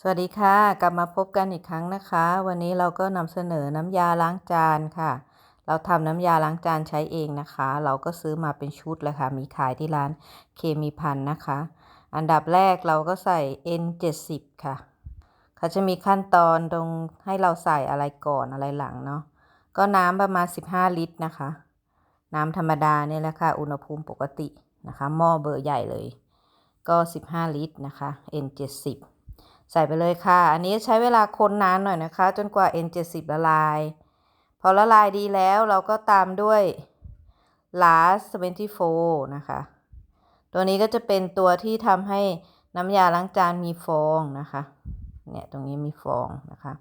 สวัสดีค่ะ กลับมาพบกันอีกครั้งนะคะ วันนี้เราก็นำเสนอน้ำยาล้างจานค่ะ เราทำน้ำยาล้างจานใช้เองนะคะ เราก็ซื้อมาเป็นชุดเลยค่ะมีขายที่ร้านเคมีพันนะคะ อันดับแรกเราก็ใส่ N70 ค่ะเขาจะมีขั้นตอนตรงให้เราใส่อะไรก่อนอะไรหลังเนาะก็น้ำประมาณ 15 ลิตรนะคะ น้ำธรรมดาเนี่ยแหละค่ะ อุณหภูมิปกตินะคะหม้อเบอร์ใหญ่เลย ก็ 15 ลิตรนะคะ N70 ใส่ไปเลยค่ะ อันนี้ใช้เวลาคนนานหน่อยนะคะ จนกว่า N70 ละลาย พอละลายดีแล้วเราก็ตามด้วย last 24นะคะ ตัวนี้ก็จะเป็นตัวที่ทำให้น้ำยาล้างจานมีฟองนะคะ เนี่ยตรงนี้มีฟองนะคะ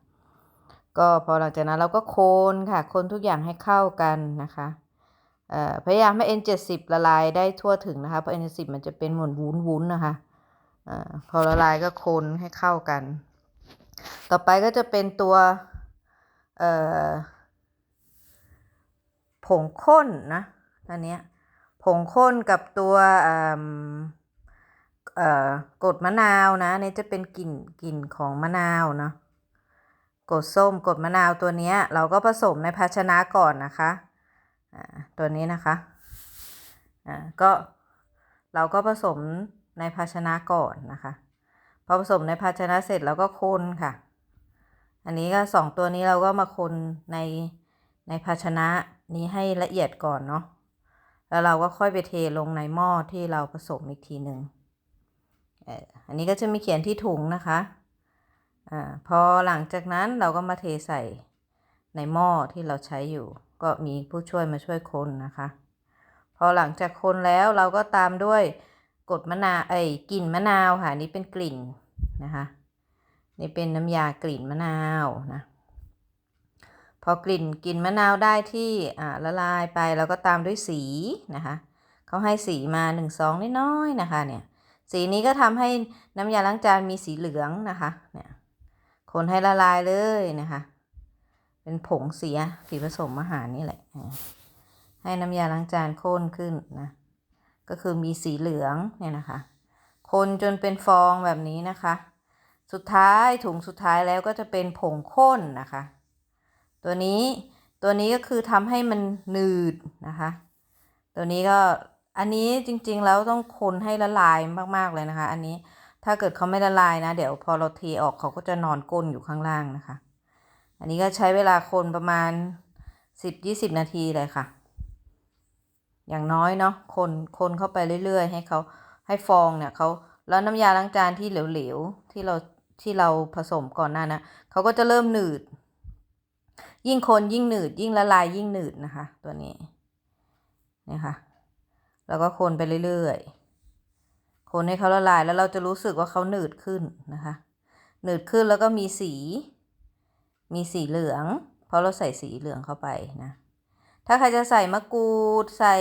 ก็พอหลังจากนั้นเราก็คนค่ะ คนทุกอย่างให้เข้ากันนะคะพยายามให้ N70 ละลายได้ทั่วถึงนะคะ เพราะ N70 มันจะเป็นเหมือนวุ้นๆนะคะ อพอละลายก็คนให้เข้ากัน ต่อไปก็จะเป็นตัวผงข้นนะอันนี้ผงข้นกับตัวกดมะนาวนะนี่จะเป็นกลิ่นกลิ่นของมะนาวเนาะกดส้มกดมะนาวตัวนี้เราก็ผสมในภาชนะก่อนนะคะตัวนี้นะคะก็เราก็ผสม ในภาชนะก่อนนะคะ พอผสมในภาชนะเสร็จแล้วก็คนค่ะ อันนี้ก็สองตัวนี้เราก็มาคนในในภาชนะนี้ให้ละเอียดก่อนเนาะ แล้วเราก็ค่อยไปเทลงในหม้อที่เราผสมอีกทีหนึ่งอันนี้ก็จะมีเขียนที่ถุงนะคะอ่าพอหลังจากนั้นเราก็มาเทใส่ในหม้อที่เราใช้อยู่ ก็มีผู้ช่วยมาช่วยคนนะคะ พอหลังจากคนแล้วเราก็ตามด้วย กดมะนาวไอ้กลิ่นมะนาวค่ะนี่เป็นกลิ่นนะคะนี่เป็นน้ำยากลิ่นมะนาวนะพอกลิ่นกลิ่นมะนาวได้ที่อ่าละลายไปเราก็ตามด้วยสีนะคะเขาให้สีมาหนึ่งสองน้อยๆนะคะเนี่ยสีนี้ก็ทำให้น้ำยาล้างจานมีสีเหลืองนะคะเนี่ยคนให้ละลายเลยนะคะเป็นผงสีสีผสมอาหารนี่แหละ ให้น้ำยาล้างจานข้นขึ้นนะ ก็คือมีสีเหลืองเนี่ยนะคะ คนจนเป็นฟองแบบนี้นะคะ สุดท้ายถุงสุดท้ายแล้วก็จะเป็นผงข้นนะคะ ตัวนี้ตัวนี้ก็คือทำให้มันหนืดนะคะ ตัวนี้ก็อันนี้จริงๆแล้วต้องคนให้ละลายมากๆเลยนะคะ อันนี้ถ้าเกิดเขาไม่ละลายนะ เดี๋ยวพอเราเทออกเขาก็จะนอนก้นอยู่ข้างล่างนะคะ อันนี้ก็ใช้เวลาคนประมาณ 10-20 นาทีเลยค่ะ อย่างน้อยเนาะคนคนเข้าไปเรื่อย ๆ ให้เขาให้ฟองเนี่ยเขาแล้วน้ำยาล้างจานที่เหลวๆที่เราที่เราผสมก่อนหน้านะเขาก็จะเริ่มหนืด ยิ่งคนยิ่งหนืด ยิ่งละลายยิ่งหนืดนะคะ ตัวนี้นี่ค่ะ แล้วก็คนไปเรื่อยๆ คนให้เขาละลายแล้วเราจะรู้สึกว่าเขาหนืดขึ้นนะคะ หนืดขึ้นแล้วก็มีสี มีสีเหลือง เพราะเราใส่สีเหลืองเข้าไปนะ ถ้าใครจะใส่มะกรูดใส่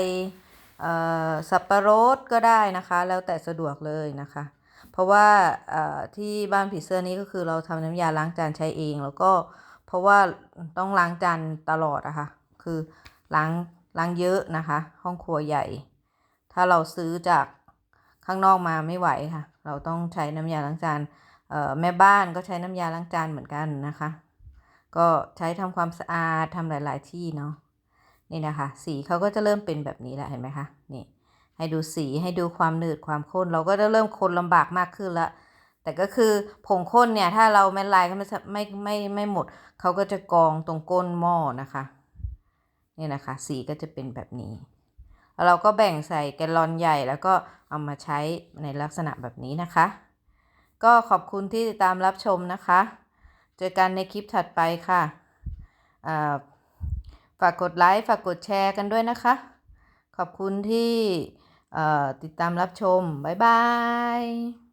สับปะรดก็ได้นะคะ แล้วแต่สะดวกเลยนะคะ เพราะว่าที่บ้านผีเสื้อนี้ก็คือเราทำน้ำยาล้างจานใช้เองแล้วก็เพราะว่าต้องล้างจานตลอดอะคะ่ะคือล้างล้างเยอะนะคะ ห้องครัวใหญ่ ถ้าเราซื้อจากข้างนอกมาไม่ไหวค่ะ เราต้องใช้น้ำยาล้างจานแม่บ้านก็ใช้น้ำยาล้างจานเหมือนกันนะคะ ก็ใช้ทำความสะอาดทำหลาย ๆ ที่เนาะ นี่นะคะ สีเขาก็จะเริ่มเป็นแบบนี้แล้วเห็นไหมคะนี่ให้ดูสีให้ดูความหนืดความข้น เราก็จะเริ่มคนลำบากมากขึ้นละแต่ก็คือผงข้นเนี่ย ถ้าเราแม่ลายเขาไม่ไม่ไม่ไม่หมด เขาก็จะกองตรงก้นหม้อนะคะนี่นะคะ สีก็จะเป็นแบบนี้แล้วเราก็แบ่งใส่แกลลอนใหญ่แล้วก็เอามาใช้ในลักษณะแบบนี้นะคะ ก็ขอบคุณที่ติดตามรับชมนะคะ เจอกันในคลิปถัดไปค่ะ ฝากกดไลค์ฝากกดแชร์กันด้วยนะคะ ขอบคุณที่ติดตามรับชม บ๊ายบาย